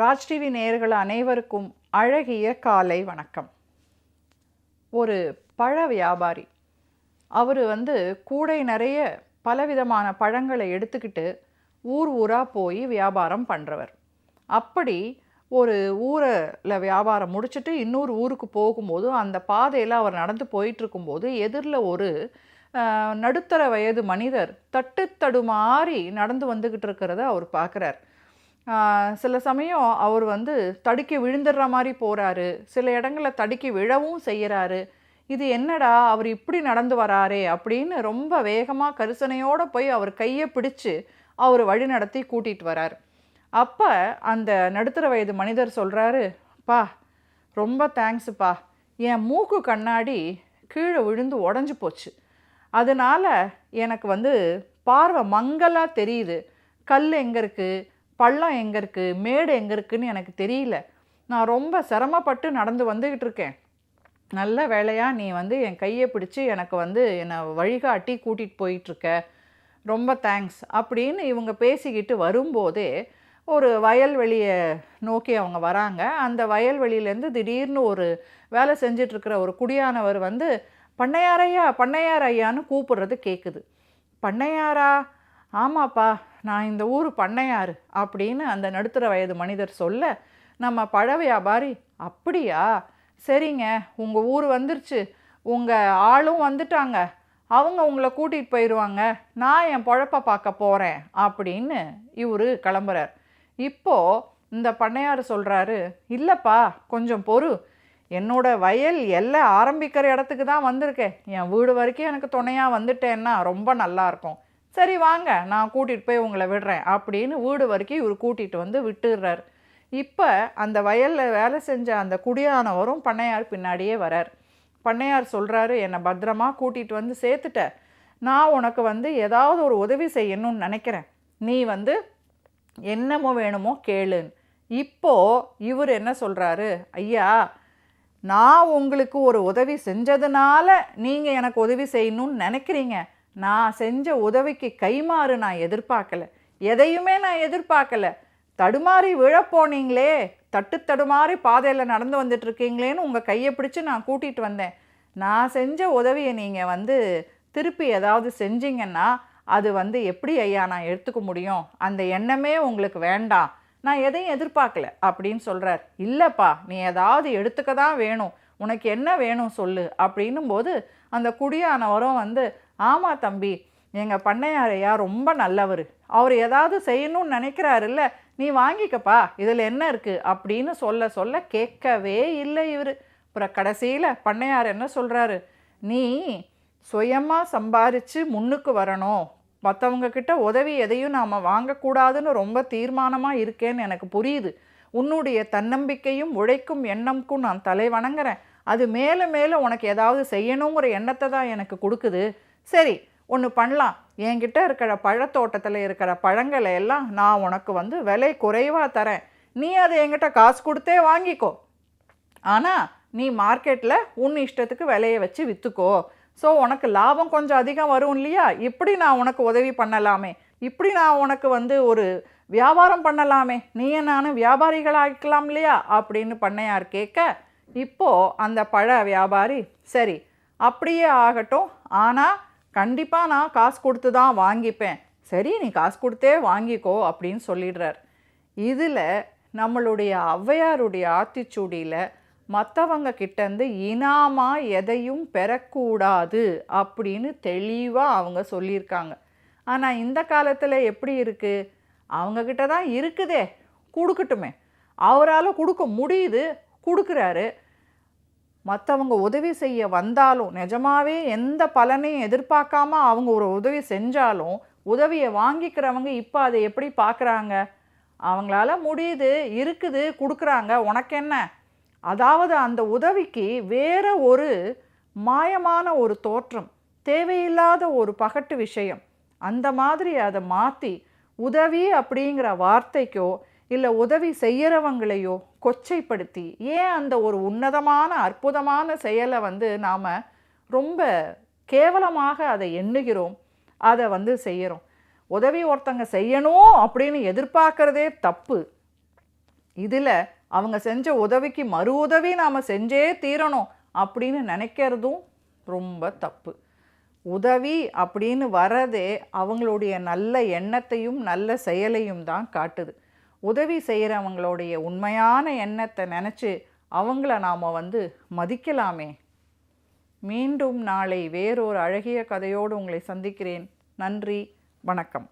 Raj TV நேயர்கள் அனைவருக்கும் அழகிய காலை வணக்கம். ஒரு பழ வியாபாரி அவர் வந்து கூடை நிறைய பலவிதமான பழங்களை எடுத்துக்கிட்டு ஊர் ஊராக போய் வியாபாரம் பண்ணுறவர் அப்படி ஒரு ஊரில் வியாபாரம் முடிச்சுட்டு இன்னொரு ஊருக்கு போகும்போது அந்த பாதையில் அவர் நடந்து போயிட்டுருக்கும்போது எதிரில் ஒரு நடுத்தர வயது மனிதர் தட்டு தடுமாறி நடந்து வந்துக்கிட்டு இருக்கிறத அவர் பார்க்குறார். சில சமயம் அவர் வந்து தடுக்கி விழுந்துடுற மாதிரி போகிறாரு சில இடங்களில் தடுக்கி விழவும் செய்கிறாரு இது என்னடா அவர் இப்படி நடந்து வராரே அப்படின்னு ரொம்ப வேகமாக கரிசனையோடு போய் அவர் கையை பிடிச்சு அவர் வழி நடத்தி கூட்டிகிட்டு வரார். அப்போ அந்த நடுத்தர வயது மனிதர் சொல்கிறாரு பா ரொம்ப தேங்க்ஸுப்பா என் மூக்கு கண்ணாடி கீழே விழுந்து உடஞ்சி போச்சு. அதனால் எனக்கு வந்து பார்வை மங்கலாக தெரியுது. கல் எங்கே இருக்குது பள்ளம் எங்கே இருக்குது மேடு எங்கே இருக்குன்னு எனக்கு தெரியல. நான் ரொம்ப சிரமப்பட்டு நடந்து வந்துக்கிட்டு இருக்கேன். நல்ல வேலையாக நீ வந்து என் கையை பிடிச்சி எனக்கு வந்து என்னை வழிகாட்டி கூட்டிகிட்டு போயிட்டுருக்க ரொம்ப தேங்க்ஸ் அப்படின்னு இவங்க பேசிக்கிட்டு வரும்போதே ஒரு வயல்வெளியை நோக்கி அவங்க வராங்க. அந்த வயல்வெளியிலேருந்து திடீர்னு ஒரு வேலை செஞ்சிட்ருக்கிற ஒரு குடியானவர் வந்து பண்ணையாரையா பண்ணையார் ஐயான்னு கூப்பிடுறது கேட்குது பண்ணையாரா? ஆமாப்பா நான் இந்த ஊர் பண்ணையார் அப்படின்னு அந்த நடுத்தர வயது மனிதர் சொல்ல நம்ம பழ வியாபாரி அப்படியா? சரிங்க உங்கள் ஊர் வந்துருச்சு. உங்கள் ஆளும் வந்துட்டாங்க. அவங்க உங்களை கூட்டிகிட்டு போயிடுவாங்க நான் என் பொழப்ப பார்க்க போகிறேன் அப்படின்னு இவர் கிளம்புறார். இப்போது இந்த பண்ணையார் சொல்கிறாரு இல்லைப்பா கொஞ்சம் பொறு. என்னோட வயல் எல்லை ஆரம்பிக்கிற இடத்துக்கு தான் வந்திருக்கேன். என் வீடு வரைக்கும் எனக்கு துணையாக வந்துட்டேன்னா ரொம்ப நல்லா இருக்கும். சரி வாங்க நான் கூட்டிகிட்டு போய் உங்களை விடுறேன் அப்படின்னு வீடு வரைக்கும் இவர் கூட்டிகிட்டு வந்து விட்டுடுறார். இப்போ அந்த வயலில் வேலை செஞ்ச அந்த குடியானவரும் பண்ணையார் பின்னாடியே வரார். பண்ணையார் சொல்கிறாரு என்னை பத்திரமா கூட்டிகிட்டு வந்து சேர்த்துட்ட. நான் உனக்கு வந்து ஏதாவது ஒரு உதவி செய்யணும்னு நினைக்கிறேன். நீ வந்து என்னமோ வேணுமோ கேளுன்னு. இப்போது இவர் என்ன சொல்கிறாரு ஐயா நான் உங்களுக்கு ஒரு உதவி செஞ்சதுனால நீங்கள் எனக்கு உதவி செய்யணும்னு நினைக்கிறீங்க. நான் செஞ்ச உதவிக்கு கைமாறு நான் எதிர்பார்க்கல. எதையுமே நான் எதிர்பார்க்கல. தடுமாறி விழப்போனீங்களே தட்டு தடுமாறி பாதையில் நடந்து வந்துட்டுருக்கீங்களேன்னு உங்கள் கையை பிடிச்சி நான் கூட்டிகிட்டு வந்தேன். நான் செஞ்ச உதவியை நீங்கள் வந்து திருப்பி ஏதாவது செஞ்சீங்கன்னா அது வந்து எப்படி ஐயா நான் எடுத்துக்க முடியும்? அந்த எண்ணமே உங்களுக்கு வேண்டாம். நான் எதையும் எதிர்பார்க்கல அப்படின்னு சொல்கிறார் இல்லைப்பா நீ ஏதாவது எடுத்துக்க தான் வேணும். உனக்கு என்ன வேணும் சொல்லு அப்படின்னும் போது அந்த குடியானவரும் வந்து ஆமாம் தம்பி எங்கள் பண்ணையாரையா ரொம்ப நல்லவர். அவர் ஏதாவது செய்யணும்னு நினைக்கிறாருல்ல நீ வாங்கிக்கப்பா இதில் என்ன இருக்குது அப்படின்னு சொல்ல சொல்ல கேட்கவே இல்லை இவர். அப்புறம் கடைசியில் பண்ணையார் என்ன சொல்கிறாரு நீ சுயமாக சம்பாரித்து முன்னுக்கு வரணும். மற்றவங்கக்கிட்ட உதவி எதையும் நாம் வாங்கக்கூடாதுன்னு ரொம்ப தீர்மானமாக இருக்கேன்னு எனக்கு புரியுது. உன்னுடைய தன்னம்பிக்கையும் உழைக்கும் எண்ணம்க்கும் நான் தலை வணங்குறேன் அது மேலே மேலே உனக்கு ஏதாவது செய்யணுங்கிற எண்ணத்தை தான் எனக்கு கொடுக்குது. சரி ஒன்று பண்ணலாம். என்கிட்ட இருக்கிற பழத்தோட்டத்தில் இருக்கிற பழங்களை எல்லாம் நான் உனக்கு வந்து விலை குறைவாக தரேன். நீ அதை என்கிட்ட காசு கொடுத்தே வாங்கிக்கோ. ஆனால் நீ மார்க்கெட்டில் உன் இஷ்டத்துக்கு விலையை வச்சு விற்றுக்கோ ஸோ உனக்கு லாபம் கொஞ்சம் அதிகம் வரும் இல்லையா? இப்படி நான் உனக்கு உதவி பண்ணலாமே. இப்படி நான் உனக்கு வந்து ஒரு வியாபாரம் பண்ணலாமே. நீயே நானும் வியாபாரிகளாக்கலாம் இல்லையா? அப்படின்னு பண்ணையார் கேட்க இப்போது அந்த பழ வியாபாரி சரி அப்படியே ஆகட்டும். ஆனால் கண்டிப்பாக நான் காசு கொடுத்து தான் வாங்கிப்பேன். சரி நீ காசு கொடுத்தே வாங்கிக்கோ அப்படின்னு சொல்லிடுறார். இதில் நம்மளுடைய ஔவையாருடைய ஆத்திச்சூடியில் மற்றவங்க கிட்டேருந்து இனாமா எதையும் பெறக்கூடாது அப்படின்னு தெளிவாக அவங்க சொல்லியிருக்காங்க. ஆனால் இந்த காலத்தில் எப்படி இருக்குது அவங்கக்கிட்ட தான் இருக்குதே கொடுக்கட்டுமே. அவரால் கொடுக்க முடியுது கொடுக்குறாரு. மற்றவங்க உதவி செய்ய வந்தாலும் நிஜமாவே எந்த பலனையும் எதிர்பார்க்காம அவங்க ஒரு உதவி செஞ்சாலும் உதவியை வாங்கிக்கிறவங்க இப்போ அதை எப்படி பார்க்குறாங்க அவங்களால முடியுது இருக்குது கொடுக்குறாங்க உனக்கு என்ன? அதாவது அந்த உதவிக்கு வேற ஒரு மாயமான ஒரு தோற்றம் தேவையில்லாத ஒரு பகட்டு விஷயம். அந்த மாதிரி அதை மாற்றி உதவி அப்படிங்கிற வார்த்தைக்கோ இல்லை உதவி செய்கிறவங்களையோ கொச்சைப்படுத்தி ஏன் அந்த ஒரு உன்னதமான அற்புதமான செயலை வந்து நாம் ரொம்ப கேவலமாக அதை எண்ணுகிறோம் அதை வந்து செய்கிறோம் உதவி ஒருத்தங்க செய்யணும் அப்படின்னு எதிர்பார்க்கறதே தப்பு. இதில் அவங்க செஞ்ச உதவிக்கு மறு உதவி நாம் செஞ்சே தீரணும் அப்படின்னு நினைக்கிறதும் ரொம்ப தப்பு. உதவி அப்படின்னு வரதே அவங்களுடைய நல்ல எண்ணத்தையும் நல்ல செயலையும் தான் காட்டுது. உதவி செய்கிறவங்களுடைய உண்மையான எண்ணத்தை நினச்சி அவங்கள நாம் வந்து மதிக்கலாமே. மீண்டும் நாளை வேறொரு அழகிய கதையோடு உங்களை சந்திக்கிறேன். நன்றி வணக்கம்.